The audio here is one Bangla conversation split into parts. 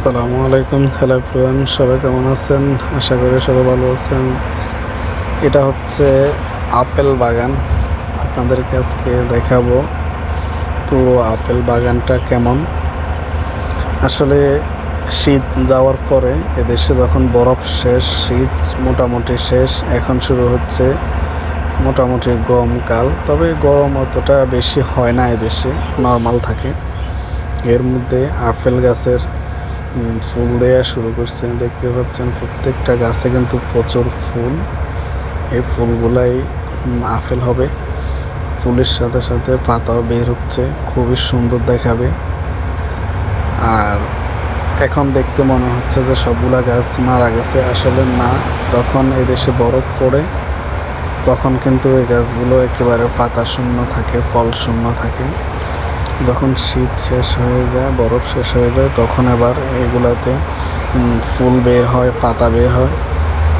আসসালামু আলাইকুম। হ্যালো এভরিওয়ান সবাই কেমন আছেন? আশা করি সবাই ভালো আছেন। এটা হচ্ছে আপেল বাগান। আপনাদেরকে আজকে দেখাবো পুরো আপেল বাগানটা কেমন। আসলে শীত যাওয়ার পরে এদেশে যখন বরফ শেষ, শীত মোটামুটি শেষ, এখন শুরু হচ্ছে মোটামুটি গরমকাল তবে গরম অতটা বেশি হয় না এদেশে, নর্মাল থাকে। এর মধ্যে আপেল গাছের ফুল দেয়া শুরু করছে। দেখতে পাচ্ছেন প্রত্যেকটা গাছে কিন্তু প্রচুর ফুল। এই ফুলগুলাই আপেল হবে। ফুলের সাথে সাথে পাতাও বের হচ্ছে। খুবই সুন্দর দেখাবে। আর এখন দেখতে মনে হচ্ছে যে সবগুলা গাছ মারা গেছে। আসলে না, যখন এদেশে বরফ পড়ে, তখন কিন্তু এই গাছগুলো একেবারে পাতা শূন্য থাকে, ফল শূন্য থাকে। যখন শীত শেষ হয়ে যায়, বরফ শেষ হয়ে যায়, তখন আবার এগুলাতে ফুল বের হয়, পাতা বের হয়।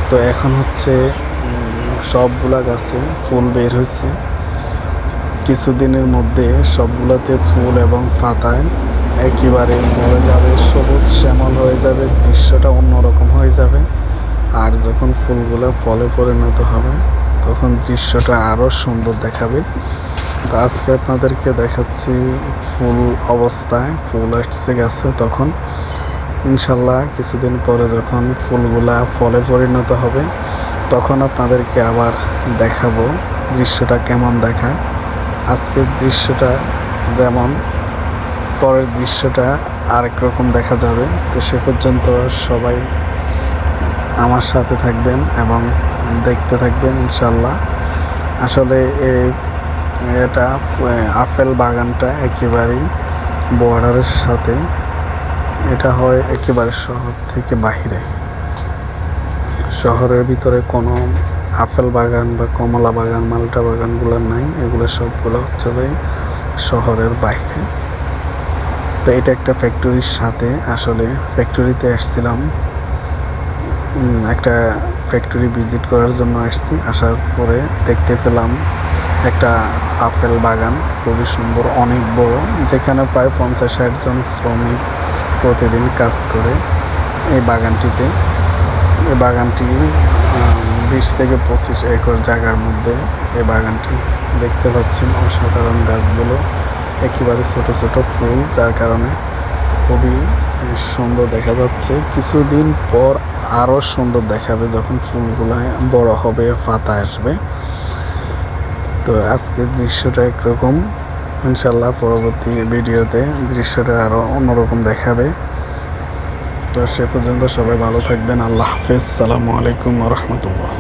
তো এখন হচ্ছে সবগুলা গাছে ফুল বের হয়েছে। কিছুদিনের মধ্যে সবগুলাতে ফুল এবং পাতায় একেবারে মরে যাবে, সবুজ শ্যামল হয়ে যাবে, দৃশ্যটা অন্যরকম হয়ে যাবে। আর যখন ফুলগুলো ফলে পরিণত হবে, তখন দৃশ্যটা আরও সুন্দর দেখাবে। তো আজকে আপনাদেরকে দেখাচ্ছি ফুল অবস্থায়, ফুল আসছে গেছে তখন। ইনশাল্লাহ কিছুদিন পরে যখন ফুলগুলা ফলে পরিণত হবে, তখন আপনাদেরকে আবার দেখাবো দৃশ্যটা কেমন দেখায় আজকের দৃশ্যটা যেমন, পরের দৃশ্যটা আরেক রকম দেখা যাবে। তো সে পর্যন্ত সবাই আমার সাথে থাকবেন এবং দেখতে থাকবেন ইনশাল্লাহ। আসলে এই এটা আপেল বাগানটা একেবারেই বর্ডারের সাথে। এটা হয় একেবারে শহর থেকে বাহিরে। শহরের ভিতরে কোনো আপেল বাগান বা কমলা বাগান, মালটা বাগানগুলো নাই। এগুলো সবগুলো হচ্ছে যে শহরের বাহিরে। তো এটা একটা ফ্যাক্টরির সাথে আসলে ফ্যাক্টরিতে আসছিলাম। একটা ফ্যাক্টরি ভিজিট করার জন্য আসছি। আসার পরে দেখতে পেলাম একটা আপেল বাগান, খুবই সুন্দর, অনেক বড়, যেখানে প্রায় পঞ্চাশ ষাট জন শ্রমিক প্রতিদিন কাজ করে এই বাগানটিতে। এই বাগানটি বিশ থেকে পঁচিশ একর জায়গার মধ্যে এই বাগানটি দেখতে পাচ্ছেন, অসাধারণ গাছগুলো, একেবারে ছোট ছোট ফুল, যার কারণে খুবই সুন্দর দেখা যাচ্ছে। কিছুদিন পর আরও সুন্দর দেখাবে যখন ফুলগুলো বড় হবে, পাতা আসবে। তো আজকের দৃশ্যটা একরকম। ইনশাল্লাহ পরবর্তী ভিডিওতে দৃশ্যটা আরও অন্যরকম দেখাবে। তো সে পর্যন্ত সবাই ভালো থাকবেন। আল্লাহ হাফেজ। সালামু আলাইকুম রহমতুল্লাহ।